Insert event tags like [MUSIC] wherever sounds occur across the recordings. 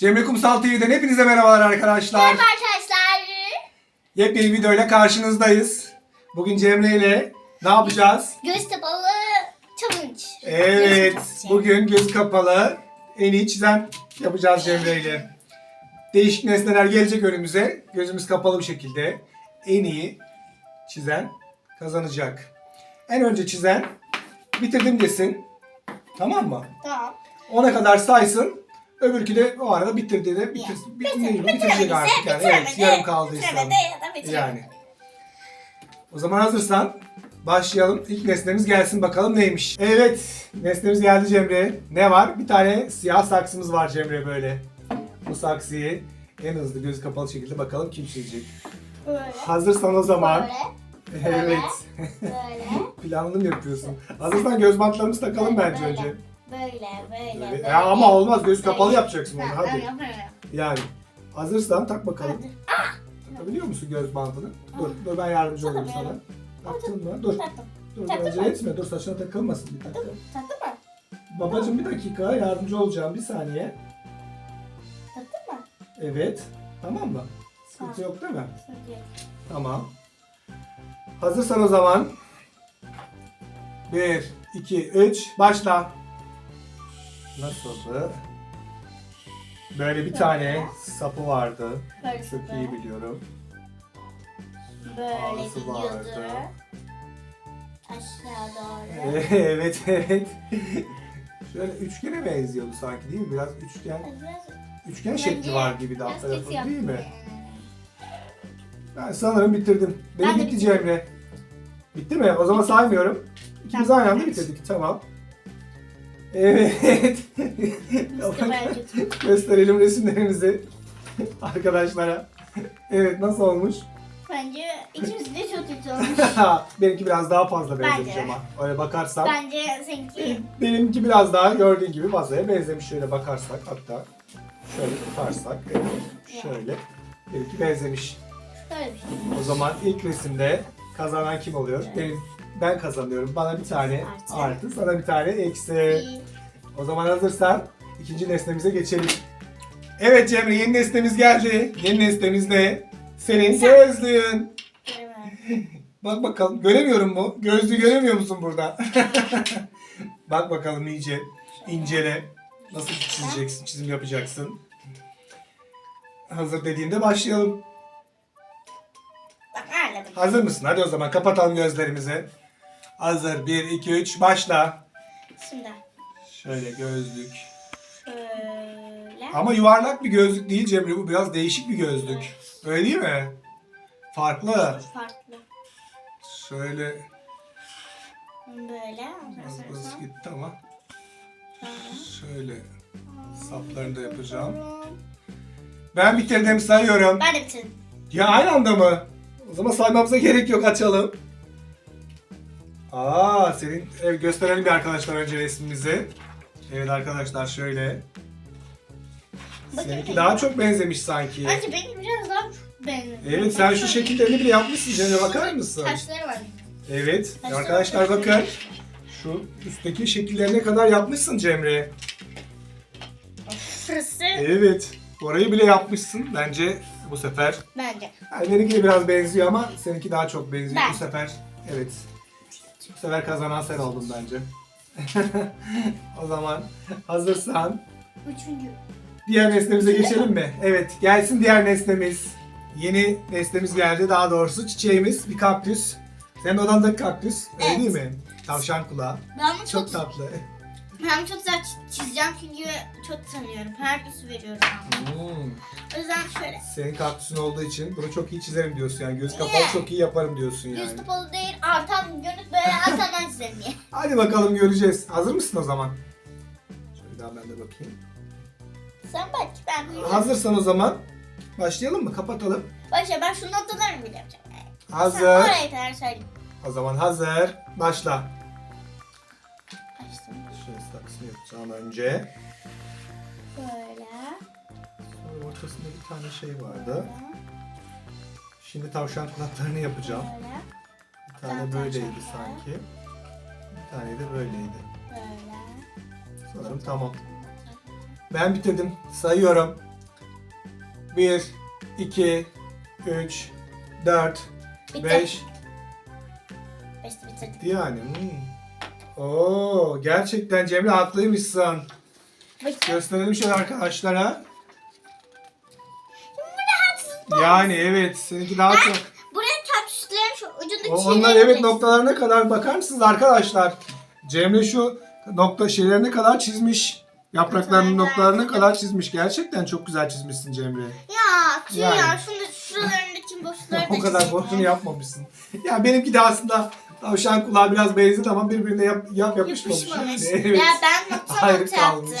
Cemre Kumsal TV'den hepinize merhabalar arkadaşlar. Merhaba arkadaşlar. Yepyeni bir videoyla karşınızdayız. Bugün Cemre ile ne yapacağız? Göz kapalı challenge. Evet, Göz bugün göz kapalı en iyi çizen yapacağız Cemre ile. Değişik nesneler gelecek önümüze. Gözümüz kapalı bir şekilde en iyi çizen kazanacak. En önce çizen bitirdim desin. Tamam mı? Tamam. Ona kadar saysın. Öbürkü de o arada bitirdi de. Bitir- Bitir, bitiremediyse bitirecek artık yani. Evet, yarım da bitiremedi. Yani. O zaman hazırsan başlayalım. İlk nesnemiz gelsin bakalım neymiş. Evet, nesnemiz geldi Cemre. Ne var? Bir tane siyah saksımız var Cemre böyle. Bu saksıyı en hızlı göz kapalı şekilde bakalım kim çizecek. Böyle. Hazırsan o zaman. Böyle. [LAUGHS] Evet. Böyle. [LAUGHS] Planlı mı yapıyorsun? Hazırsan göz bantlarımızı takalım Böyle, bence böyle. önce. Böyle böyle. Evet. böyle. Ya ama olmaz göz kapalı yapacaksın onu Ha, hadi. yaparım. Yani hazırsan tak bakalım. Hadi. Takabiliyor musun göz bandını? Dur, dur ben yardımcı olayım sana. Takamıyorum. Taktın mı? Dur, Taktım. dur Taktın acele mı? etme. Dur saçına takılmasın bir dakika. Taktın mı? Babacım bir dakika yardımcı olacağım bir saniye. Taktın mı? Evet. Tamam mı? Sıkıntı yok değil mi? Şimdi. Tamam. Hazırsan o zaman. 1, 2, 3, başla. Nasıldı? Böyle bir tane sapı vardı. Çok iyi biliyorum. Böyle Ağzı gidiyordu. vardı. Aşağı doğru. [LAUGHS] evet evet. Şöyle üçgene benziyordu sanki değil mi? Biraz üçgen Biraz, üçgen şekli var gibi de alt biraz tarafı kötü değil mi? yani. Ben sanırım bitirdim. Benim Ben de bitti bitirdim. Cemre. Bitti mi? O zaman saymıyorum. İkimiz aynı anda bitirdik. Tamam. Evet. Gösterelim resimlerimizi arkadaşlara. Evet nasıl olmuş? Bence ikimiz de çok kötü olmuş. [LAUGHS] Benimki biraz daha fazla benzemiş Bence. ama. Öyle bakarsan. Bence seninki Benimki biraz daha gördüğün gibi masaya benzemiş. Şöyle bakarsak hatta şöyle tutarsak evet, şöyle benimki benzemiş. böyle bir şey. O zaman ilk resimde kazanan kim oluyor? Benim ben kazanıyorum. Bana bir tane Artı. artı, sana bir tane eksi. O zaman hazırsan ikinci nesnemize geçelim. Evet Cemre yeni nesnemiz geldi. Yeni nesnemiz ne? Senin gözlüğün. Göremem. [LAUGHS] Bak bakalım göremiyorum mu? Gözlüğü göremiyor musun burada? [LAUGHS] Bak bakalım iyice incele. Nasıl çizeceksin, çizim yapacaksın. Hazır dediğimde başlayalım. Hazır mısın? Hadi o zaman kapatalım gözlerimizi. Hazır. 1, 2, 3 başla. Şimdi Şöyle gözlük. şöyle. Ama yuvarlak bir gözlük değil Cemre. Bu biraz değişik bir gözlük. Öyle değil mi? Farklı. Farklı. Şöyle Böyle. az az gitti ama. Şöyle saplarını da yapacağım. Ben bitirdim sayıyorum. Ben de bitirdim. Ya aynı anda mı? O zaman saymamıza gerek yok açalım. Aa senin evet, gösterelim bir arkadaşlar önce resmimizi. Evet arkadaşlar şöyle. Seninki daha çok benzemiş sanki. Bence benim biraz daha çok benziyor. Evet sen şu şekillerini bile yapmışsın Cemre bakar mısın? Taşları var. Evet Taşları arkadaşlar var. bakın. Şu üstteki şekillerine kadar yapmışsın Cemre. Şurası Evet. Orayı bile yapmışsın. Bence bu sefer bence. Yani benimki biraz benziyor ama seninki daha çok benziyor Ben. bu sefer. Evet. Bu sefer kazanan sen oldun bence. [LAUGHS] o zaman hazırsan Üçüncü. diğer nesnemize geçelim mi? Evet gelsin diğer nesnemiz. Yeni nesnemiz geldi daha doğrusu çiçeğimiz bir kaktüs. Senin odandaki kaktüs öyle Evet. değil mi? Tavşan kulağı. Ben bunu Çok çok, tatlı. Ben çok güzel çi- çizeceğim çünkü çok tanıyorum. Her su veriyorum ama. Hmm. O yüzden şöyle. Senin kaktüsün olduğu için bunu çok iyi çizerim diyorsun yani. Göz kapalı Yeah. çok iyi yaparım diyorsun yani. Yüz kapalı değil artan gönül böyle [LAUGHS] artandan çizerim diye. Hadi bakalım göreceğiz. Hazır mısın o zaman? Şöyle daha ben de bakayım. Sen bak ben biliyorum. Hazırsan o zaman başlayalım mı? Kapatalım. Başla ben şu noktalarını bile yapacağım. Sen Hazır. oraya kadar. O zaman hazır. Başla. Şöyle saksını yapacağım önce. Böyle. Sonra ortasında bir tane şey vardı. Şimdi tavşan kulaklarını yapacağım. Böyle. Bir tane Tavşan böyleydi kulakları. sanki. Bir tane de böyleydi. Böyle. Sanırım tamam. Ben bitirdim. Sayıyorum. 1, 2, 3, 4, Bitti. 5. Beşte bitirdik. Yani. Hmm. Oo, gerçekten Cemre haklıymışsın. Bakayım. Gösterelim şöyle arkadaşlara. Yani evet seninki daha çok. Buraya takşütlerin şu ucundaki O, şeyleri onlar evet birleştir. noktalarına kadar bakar mısınız arkadaşlar? Cemre şu nokta şeylerine kadar çizmiş. Yapraklarının noktalarına kadar çizmiş. Gerçekten çok güzel çizmişsin Cemre. Ya tüy Yani. ya şunu şuralarındaki boşlukları [LAUGHS] da o kadar çizeyim boşunu ya. yapmamışsın. [LAUGHS] Ya benimki de aslında tavşan kulağı biraz benzedi ama birbirine yap, yap yapışmamış. Yapışmamış. Evet. Ya ben nokta nokta yaptım.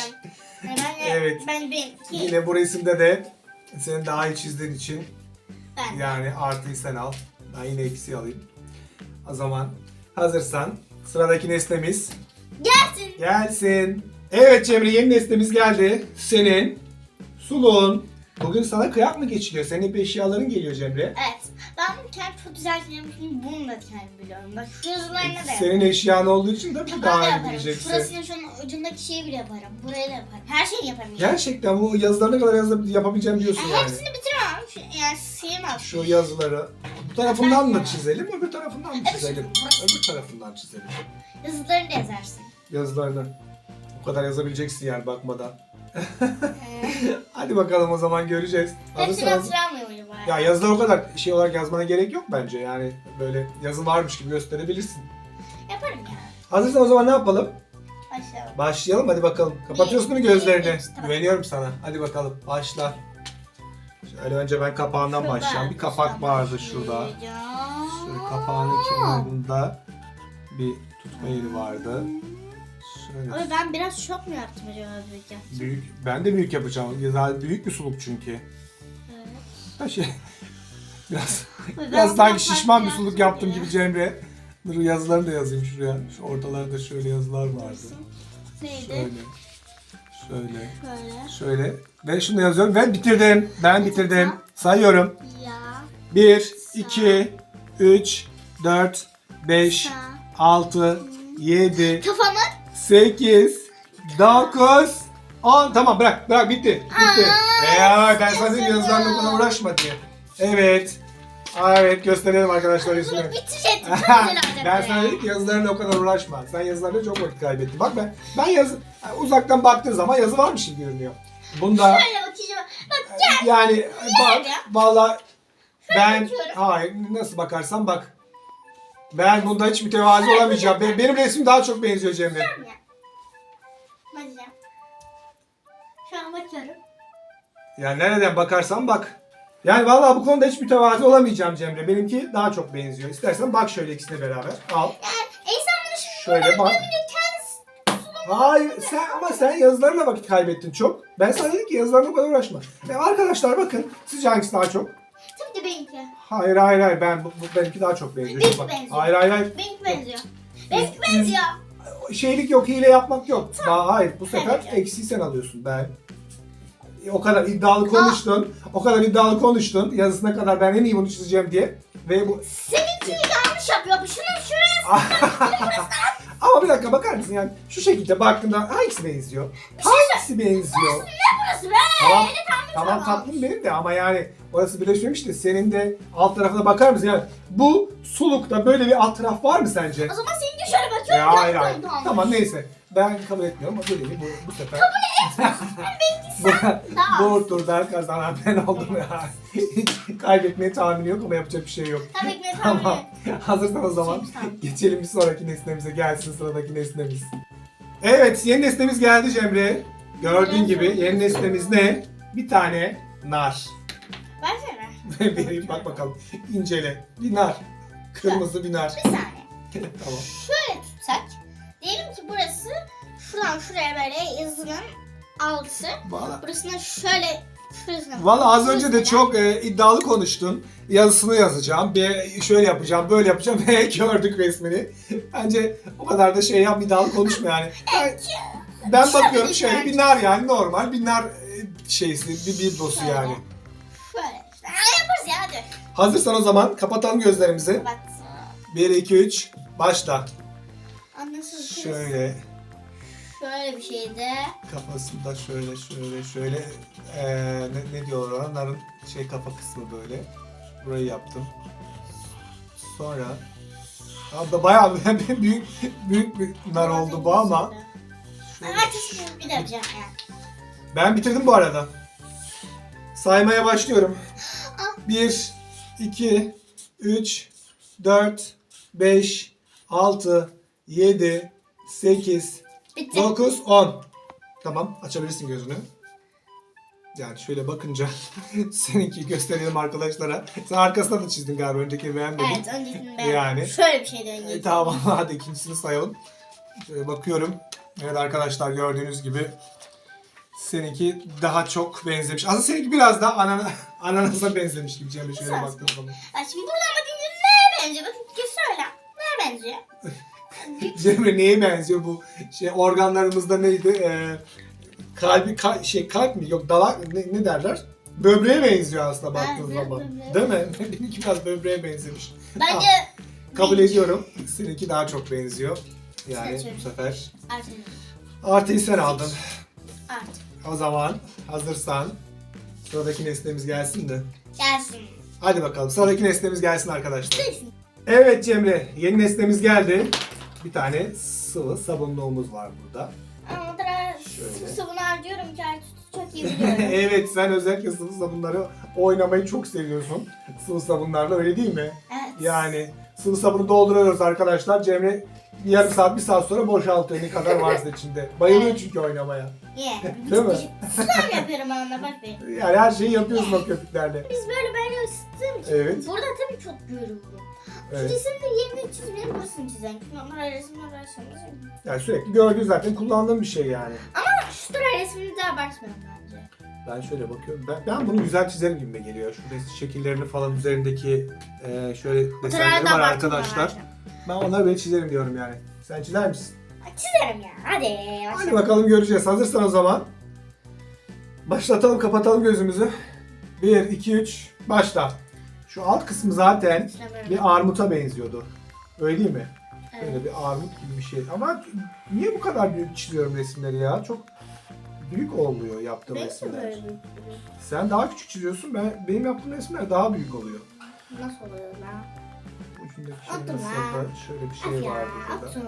Ben, Evet. Ben [LAUGHS] benimki. Yine bu resimde de senin daha iyi çizdiğin için Ben. yani artıyı sen al. Ben yine eksi alayım. O zaman hazırsan sıradaki nesnemiz Gelsin. Gelsin. Evet Cemre yeni nesnemiz geldi. Senin suluğun. Bugün sana kıyak mı geçiliyor? Senin hep eşyaların geliyor Cemre. Evet. Ben çok güzel çizmişim. Bunu da kendim biliyorum. Bak şu yazılarını da Senin eşyan olduğu için tabii de daha iyi bileceksin. Şurasının şunun ucundaki şeyi bile yaparım. Burayı da yaparım. Her şeyi yaparım. yani. Gerçekten bu yazılarına kadar yazı yapabileceğim diyorsun Yani yani. hepsini bitiremem. Şu, yani sıyamam. Şu yazıları bu tarafından mı çizelim, öbür tarafından mı Evet, çizelim? Öbür tarafından çizelim. Yazılarını da yazarsın. Yazılarını. O kadar yazabileceksin yani bakmadan. [LAUGHS] Hadi bakalım o zaman göreceğiz. hepsini Hazırsanız- hatırlamıyorum acaba. Ya yazılar o kadar şey olarak yazmana gerek yok bence. Yani böyle yazı varmış gibi gösterebilirsin. Yaparım ya. Hazırsan o zaman ne yapalım? Başlayalım. Başlayalım hadi bakalım. Kapatıyorsun değil mi gözlerini? üç, tamam. Güveniyorum sana. Hadi bakalım başla. Şöyle önce ben kapağından başlayacağım. Bir kapak vardı şurada. Şöyle kapağının kenarında bir tutma yeri vardı. Şöyle Abi ben biraz şok mu yaptım acaba büyük yaptım? büyük. Ben de büyük yapacağım. Daha büyük bir suluk çünkü. Evet. Ha şey [LAUGHS] biraz Ben biraz sanki bunu şişman bir suluk yaptım ya. gibi Cemre. Dur yazılarını da yazayım şuraya. Şu ortalarda şöyle yazılar vardı. Neydi? Şöyle. Şöyle. Şöyle. Şöyle. Ve şunu da yazıyorum ve bitirdim. Ben bitirdim. Sayıyorum. Ya. 1, 2, 3, 4, 5, Sa. 6, 7, Kafamı 8, 9, 10. Tamam bırak bırak bitti. Bitti. Aa, Eee ben sana dedim yazılarla bana uğraşma diye. Evet. Aa, evet gösterelim arkadaşlar bunu resmini. bitirecektim. Çok [LAUGHS] güzel olacak ben sana ya. dedim ki yazılarla o kadar uğraşma. Sen yazılarla çok vakit kaybettin. Bak ben ben yazı uzaktan baktığın zaman yazı varmış gibi görünüyor. Bunda Şöyle bakacağım. Bak gel. yani bak ya. valla ben bakıyorum. hayır nasıl bakarsan bak. Ben bunda hiç mütevazi olamayacağım. Benim, benim resmim daha çok benziyor Cemre. Ya. Bakacağım. Şu an bakıyorum. Yani nereden bakarsan bak. Yani vallahi bu konuda hiç mütevazi olamayacağım Cemre. Benimki daha çok benziyor. İstersen bak şöyle ikisine beraber. Al. Yani insan bunu şimdi Şöyle bak. Hayır sen ama sen yazılarla vakit kaybettin çok. Ben sana dedim ki yazılarla o kadar uğraşma. E, arkadaşlar bakın sizce hangisi daha çok? Tabii de benimki. Hayır hayır hayır ben bu, bu benimki daha çok benziyor. Benimki Bak, benziyor. Hayır hayır hayır. Benimki benziyor. Benimki benziyor. Şeylik yok, hile yapmak yok. Daha hayır bu sefer Evet. eksiği sen alıyorsun. Ben o kadar iddialı konuştun. O kadar iddialı konuştun. Yazısına kadar ben en iyi bunu çizeceğim diye. Ve bu Seninki yanlış yapıyor. Bu Şunu şuraya [LAUGHS] Ama bir dakika bakar mısın yani şu şekilde baktığında hangisi benziyor? Hangisi benziyor? Burası be. Tamam, tamam tatlım benim de ama yani orası birleşmemiş de senin de alt tarafına bakar mısın? Yani bu sulukta böyle bir alt taraf var mı sence? O zaman seninki şöyle bakıyorum. Ya hayır hayır. Tamam neyse. Ben kabul etmiyorum ama böyle bu, bu sefer. [LAUGHS] Az. bu turda kazanan ben oldum ya. [LAUGHS] Kaybetmeye tahmini yok ama yapacak bir şey yok. Tabii ki de tahmin Tamam. [LAUGHS] Hazırsan o zaman geçelim bir sonraki nesnemize. Gelsin sıradaki nesnemiz. Evet yeni nesnemiz geldi Cemre. Gördüğün gibi yeni nesnemiz ne? Bir tane nar. Versene. Vereyim [LAUGHS] bak bakalım. İncele. Bir nar. Kırmızı bir nar. Bir saniye. [LAUGHS] tamam. Şöyle tutsak. Diyelim ki burası şuradan şuraya böyle yazının altı. Valla. Burasına şöyle şurasına. Valla az önce de çok e, iddialı konuştun. Yazısını yazacağım. Bir şöyle yapacağım, böyle yapacağım [LAUGHS] gördük resmini. Bence o kadar da şey yap iddialı konuşma yani. Ben, ben Şöyle bakıyorum şöyle bence. bir nar yani normal bir nar e, şeysi, bir bir Şöyle. yani. Şöyle. Aa, yaparız ya hadi. Hazırsan o zaman kapatalım gözlerimizi. Bak. 1, 2, 3, başla. Anlasın. Şöyle. Şöyle bir şeydi. Kafasında şöyle şöyle şöyle eee ne, ne diyorlar ona? Narın şey kafa kısmı böyle. Burayı yaptım. Sonra Abi bayağı [LAUGHS] büyük büyük bir nar oldu bu ama şöyle- Ertesi gün bir de yapacağım yani. Ben bitirdim bu arada. Saymaya başlıyorum. 1, 2, 3, 4, 5, 6, 7, 8, Bitti. 9, 10. Tamam açabilirsin gözünü. Yani şöyle bakınca [LAUGHS] seninki gösterelim arkadaşlara. Sen arkasına da çizdin galiba öndeki beğenmedin. Evet öncesini ben Yani. şöyle bir şeydi E, önceki. tamam [LAUGHS] hadi ikincisini sayalım. Şöyle bakıyorum. Evet arkadaşlar gördüğünüz gibi seninki daha çok benzemiş. Aslında seninki biraz daha anana, [LAUGHS] ananasa benzemiş gibi Cemre şöyle baktığım zaman. Ay şimdi buradan bakınca neye benziyor? Bakın söyle. Neye benziyor? [LAUGHS] Cemre neye benziyor bu şey organlarımızda neydi? Ee, kalbi ka- şey kalp mi? Yok dalak ne, ne derler? Böbreğe benziyor aslında baktığın zaman. böbreğe. Değil mi? [LAUGHS] Benimki biraz böbreğe benzemiş. Bence Kabul ediyorum. Seninki daha çok benziyor. Yani Seçiyorum. bu sefer artık. artıyı sen aldın. Artık. O zaman hazırsan sıradaki nesnemiz gelsin de. Gelsin. Hadi bakalım sıradaki nesnemiz gelsin arkadaşlar. Gelsin. Evet Cemre yeni nesnemiz geldi. Bir tane sıvı sabunluğumuz var burada. Ama da Şöyle. sıvı sabunu harcıyorum ki artık çok iyi [LAUGHS] biliyorum. evet sen özellikle sıvı sabunları oynamayı çok seviyorsun. Sıvı sabunlarla öyle değil mi? evet. Yani sıvı sabunu dolduruyoruz arkadaşlar. Cemre yarım saat bir saat sonra boşaltıyor ne kadar [LAUGHS] varsa içinde. Bayılıyor Evet. çünkü oynamaya. Niye? [LAUGHS] Değil mi? Slime yapıyorum onunla bak bir. Yani her şeyi yapıyorsun o köpüklerle. Biz böyle böyle ısıttığım için. Evet. Burada tabii çok görüldü. Evet. Şu resimde yerini çizmeyelim burasını çizelim. Çünkü onlar resimler arasında. Yani sürekli gördüğün zaten kullandığın bir şey yani. Ama şu tura resmini de abartmayalım bence. Ben şöyle bakıyorum. Ben, ben bunu güzel çizerim gibime geliyor. Şurada şekillerini falan üzerindeki e, şöyle desenleri var arkadaşlar. Ben onları böyle çizerim diyorum yani. Sen çizer misin? Çizerim ya. Hadi. Hadi başlayalım. bakalım göreceğiz. Hazırsan o zaman. Başlatalım, kapatalım gözümüzü. 1, 2, 3, başla. Şu alt kısmı zaten bir armuta benziyordu. Öyle değil mi? Evet. Böyle bir armut gibi bir şey. Ama niye bu kadar büyük çiziyorum resimleri ya? Çok büyük olmuyor yaptığım Benimki resimler. böyle bir- Sen daha küçük çiziyorsun. Ben benim yaptığım resimler daha büyük oluyor. Nasıl oluyor lan? Şey da şöyle bir At şey ya. vardı burada. Atın.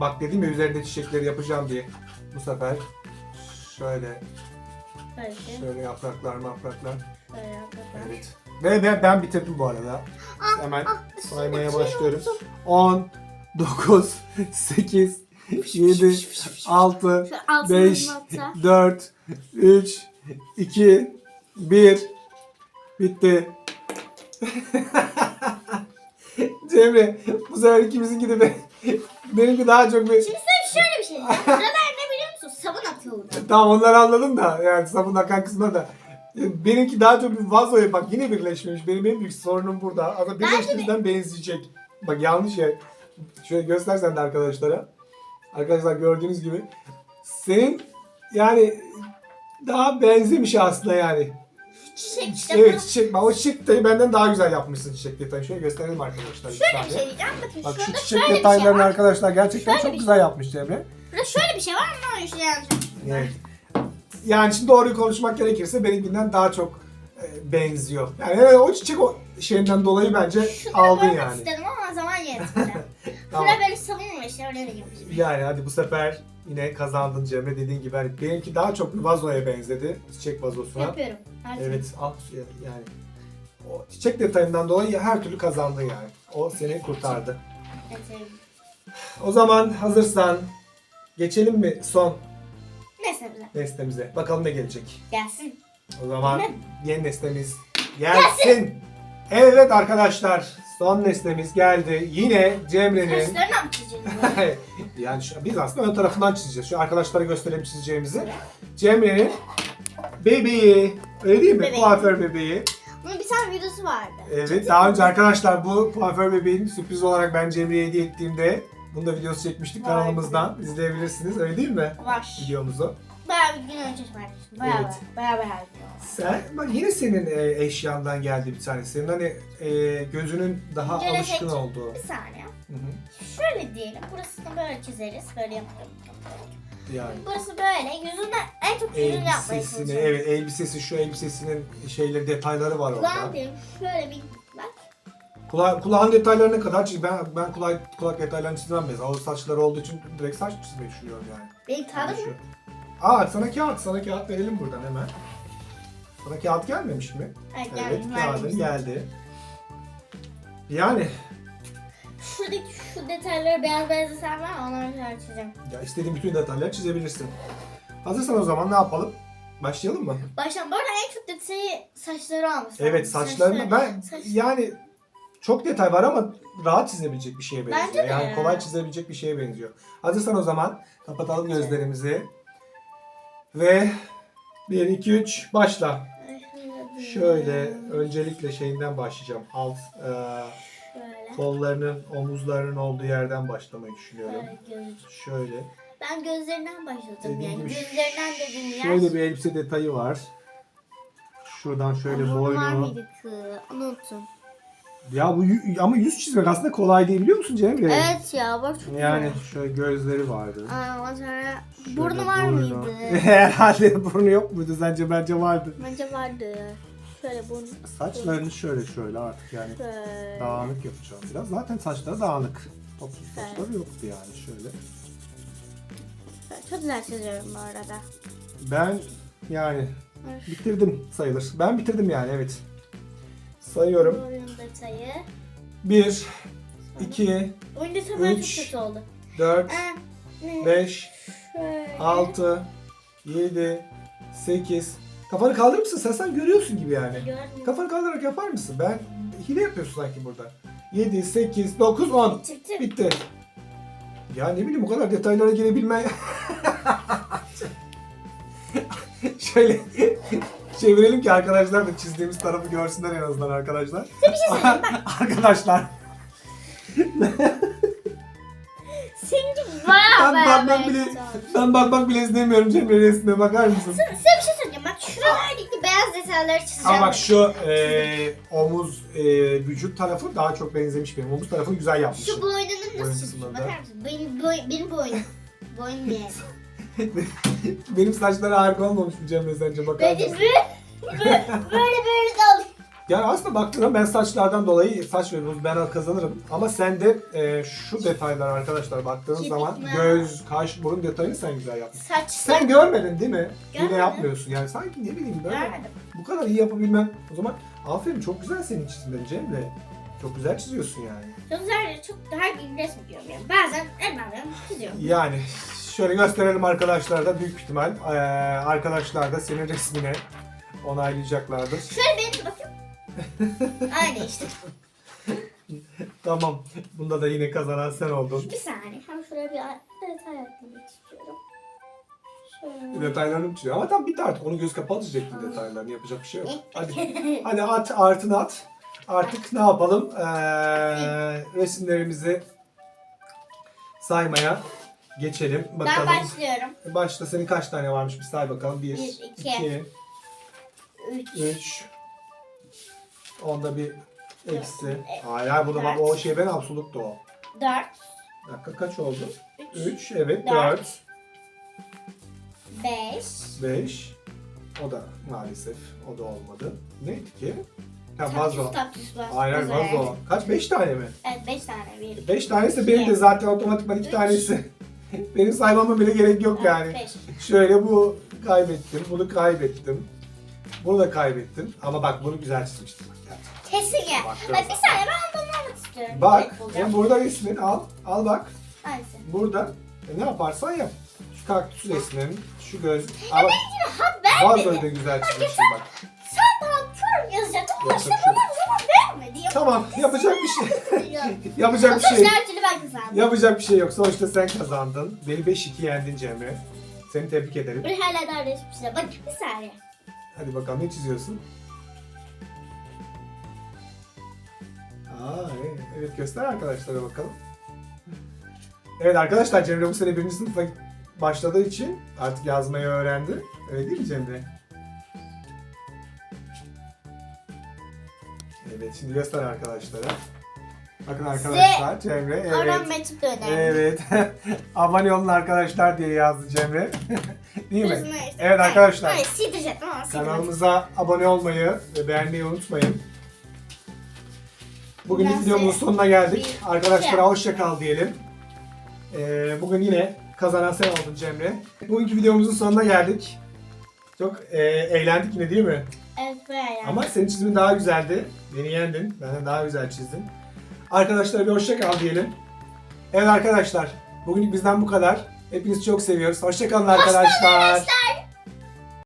Bak dedim ya üzerinde çiçekleri yapacağım diye. Bu sefer şöyle Böyle bir şey. şöyle yapraklar. Böyle yapalım. Evet. Ve ben, ben bitirdim bu arada. Hemen saymaya başlıyorum. 10, 9, 8, 7, 6, Şu altını 5, nokta. 4, 3, 2, 1. Bitti. [LAUGHS] [LAUGHS] Cemre bu sefer ikimizinki de [LAUGHS] be, benimki daha çok bir... Şimdi size şöyle bir şey diyeceğim. Buralar [LAUGHS] ne biliyor musun? Sabun atıldı. Tamam onları anladım da yani sabun akan kısmına da. Benimki daha çok bir vazoya bak yine birleşmemiş. Benim en büyük sorunum burada. Ama birleştiğimizden benzeyecek. Bak yanlış yer. Şöyle göstersen de arkadaşlara. Arkadaşlar gördüğünüz gibi. Senin yani daha benzemiş aslında yani. Çiçek işte evet çiçek. O çiçek detayı benden daha güzel yapmışsın çiçek detayı. Şöyle gösterelim arkadaşlar. bir Şöyle bir şey diyeceğim. Bakın Bak şu şurada çiçek şöyle bir şey detaylarını var. arkadaşlar gerçekten Şöyle çok bir güzel yapmış Cemre. Burada şöyle bir şey var ama işte yanlış. Evet. Yani şimdi doğruyu konuşmak gerekirse benimkinden daha çok e, benziyor. Yani evet, o çiçek o şeyinden dolayı bence Şunları aldın görmek yani. istedim ama zaman yetmedi. Tamam. Böyle sabun var işte öyle yapmışım. Yani hadi bu sefer yine kazandın Cemre dediğin gibi. Hani benimki daha çok bir vazoya benzedi. Çiçek vazosuna. Yapıyorum. Her Evet al yani. O çiçek detayından dolayı her türlü kazandın yani. O seni kurtardı. Evet, evet. O zaman hazırsan geçelim mi son Neyse güzel. nesnemize? Bakalım ne gelecek. Gelsin. O zaman yeni nesnemiz gelsin. Evet arkadaşlar son nesnemiz geldi. Yine Cemre'nin Saçlarını mı çizeceğiz? [LAUGHS] yani şu, biz aslında ön tarafından çizeceğiz. Şu arkadaşlara gösterelim çizeceğimizi. Cemre'nin bebeği. Öyle değil mi? Bebeği. Kuaför bebeği. Bunun bir tane videosu vardı. Evet daha önce arkadaşlar bu kuaför bebeğin sürpriz olarak ben Cemre'ye hediye ettiğimde bunu da videosu çekmiştik Vay. kanalımızdan. İzleyebilirsiniz öyle değil mi? Var. Videomuzu. Bayağı bir gün önce paylaştım. Bayağı Evet. bayağı bayağı bayağı. Sen bak yine senin e, eşyandan geldi bir tane. Senin hani e, gözünün daha Gelecek. alışkın olduğu. Bir saniye. Hı hı. Şöyle diyelim. Burasını böyle çizeriz. Böyle yapalım. yani. Burası böyle. Yüzünde en çok yüzünü yapmaya Elbisesini, çalışıyorum. evet elbisesi şu elbisesinin şeyleri detayları var orada. Kulağım diyorum. Şöyle bir bak. Kula, kulağın detaylarına kadar çiz. Ben ben kulak kulak detaylarını çizmem mesela. O saçları olduğu için direkt saç çizmeyi düşünüyorum yani. Benim tadım Şu- Aa sana kağıt, sana kağıt verelim buradan hemen. Sana kağıt gelmemiş mi? Evet, Evet, geldi. kağıdın geldi. Yani Şuradaki şu detayları beyaz beyaz desem var onları çizeceğim. ya istediğin bütün detayları çizebilirsin. Hazırsan o zaman ne yapalım? Başlayalım mı? Baştan bu arada en çok detayı saçları almış. Evet saçlarını ben Saç- yani çok detay var ama rahat çizebilecek bir şeye benziyor. Bence de yani ya. kolay çizebilecek bir şeye benziyor. Hazırsan o zaman kapatalım gözlerimizi. Ve 1 2 3 başla. Şöyle. Öncelikle şeyinden başlayacağım. Alt e, kollarının, omuzlarının olduğu yerden başlamayı düşünüyorum. Şöyle. Ben gözlerinden başladım yani. gibi Gözlerinden dediğim yer. Şöyle bir elbise detayı var. Şuradan şöyle var boynu. mıydı ki? Unuttum. Ya bu yü- ama yüz çizmek aslında kolay değil biliyor musun Cemre? Evet ya bak çok Yani güzel. şöyle gözleri vardı. Aa, ondan sonra Şöyle burnu var burnu. mıydı? [LAUGHS] Herhalde burnu yok muydu sence? Bence vardı. Bence vardı. Şöyle burnu. Saçlarını şöyle şöyle artık yani Şöyle. dağınık yapacağım biraz. Zaten saçları dağınık. Topsuz saçları yoktu yani şöyle. Çok güzel çiziyorum bu arada. Ben yani bitirdim sayılır. Ben bitirdim yani evet. Sayıyorum. Boyun detayı. 1, 2, Boyun detayı böyle Üç. kötü oldu. 4, Aa, ne? 5, Şöyle. 6, 7, 8. Kafanı kaldırır mısın? Sen sen görüyorsun gibi yani. Görmüyorum. Kafanı kaldırarak yapar mısın? Ben hile yapıyorsun sanki burada. 7, 8, 9, 10. Çıktı. Bitti. Ya ne bileyim bu kadar detaylara girebilme. [LAUGHS] Şöyle çevirelim ki arkadaşlar da çizdiğimiz tarafı görsünler en azından arkadaşlar. [LAUGHS] arkadaşlar Senin gibi bayağı ben bayağı bakmak bile beyaz olmuş. ben bakmak bile istemiyorum Cemre resmine bakar mısın? Size bir şey söyleyeceğim. Bak şuralardaki beyaz detayları çizeceğim. Ama bak şu e, omuz e, vücut tarafı daha çok benzemiş benim. Omuz tarafını güzel yapmışsın. Şu boynunun Boyun nasıl kısmında. Bakar mısın? Benim, boy, benim boynum. [LAUGHS] Boynum değil. [LAUGHS] benim saçları harika olmamış mı Cemre sence bakar Böyle mısın? böyle böyle de olur. Yani aslında baktığında ben saçlardan dolayı saç ve buz ben kazanırım. Ama sende e, şu detaylar arkadaşlar baktığın Kirpik zaman mi? göz, kaş, burun detayını sen güzel yapmışsın. Saç Sen görmedin değil mi? Yine Görmedim. yapmıyorsun yani sanki ne bileyim böyle Görmedim. bu kadar iyi yapabilmen. O zaman aferin çok güzel senin çizimlerin Cemre. Çok güzel çiziyorsun yani. Çok güzel, çok gün resim yapıyorum yani. Bazen elmem çiziyorum. Yani şöyle gösterelim arkadaşlar da büyük ihtimal e, arkadaşlar da senin resmine onaylayacaklardır. Şöyle benim bakayım. [LAUGHS] Aynı işte. Tamam. Bunda da yine kazanan sen oldun. Bir saniye. Hem şuraya bir detay eklemek istiyorum. Şöyle. Detaylarını çiziyor. Ama tam bitti artık. Onu göz kapalı çizecektin detaylarını. Yapacak bir şey yok. Hadi. [LAUGHS] Hadi at artın at. Artık ne yapalım? Ee, resimlerimizi saymaya geçelim. Ben Bakalım. başlıyorum. Başta senin kaç tane varmış bir say bakalım. 1, Bir, 2, iki. 3, Üç. 3. Onda bir eksi. Dört. Hayır hayır bunu bak o Dört. şey ben absoluttu o. Dört. Bir dakika kaç oldu? Üç. 3, evet Dört. 4, Beş. 5. O da maalesef o da olmadı. Neydi ki? Ha vazo. tatlış var. Hayır hayır Güzel. vazo. Kaç? 5 tane mi? Evet beş tane. Bir. 5 tanesi benim de zaten otomatikman 2 Üç. tanesi. [LAUGHS] benim saymama bile gerek yok yani. Beş. Şöyle bu kaybettim, bunu kaybettim. Bunu da kaybettim. Ama bak bunu güzel çizmiştim. Bak, gerçekten. Kesin ya. Bak, Bak, bir saniye ben ondan almak istiyorum. Bak, bulacağım. hem burada resmin al, al bak. Hangisi? Burada e, ne yaparsan yap. Şu kaktüs resmin, şu göz. Ama Ha ben vazoyu da güzel çizmişsin bak. Sen daha kör yazacaktın işte Yapacak bir şey zaman Ya. Tamam, yapacak bir şey. Ya. [LAUGHS] yapacak bir şey. Sonuçta her türlü ben kazandım. Yapacak bir şey yok. Sonuçta sen kazandın. Beni 5-2 yendin Cemre. Seni tebrik ederim. Bir hala daha resmi Bak bir saniye. Hadi bakalım ne çiziyorsun? Aa, evet, evet göster arkadaşlara bakalım. Evet arkadaşlar Cemre bu sene birinci sınıfa başladığı için artık yazmayı öğrendi. Öyle değil mi Cemre? Evet şimdi göster arkadaşlara. Bakın arkadaşlar Cemre. Evet. De önemli. Evet. [LAUGHS] Abone olun arkadaşlar diye yazdı Cemre. [LAUGHS] Değil mi? İşte- Evet arkadaşlar. Hayır, sildireceğim ama sildireceğim. Kanalımıza abone olmayı ve beğenmeyi unutmayın. Bugün Ben videomuzun size sonuna geldik. bir Arkadaşlara şey hoşça kal diyelim. Ee, bugün yine kazanan sen oldun Cemre. Bugünkü videomuzun sonuna geldik. Çok e, eğlendik yine değil mi? Evet. Ama senin çizimin daha güzeldi. Beni yendin. Benden daha güzel çizdin. Arkadaşlara bir hoşça kal diyelim. Evet arkadaşlar. Bugünlük bizden bu kadar. Hepinizi çok seviyoruz. Hoşça kalın arkadaşlar. Arkadaşlar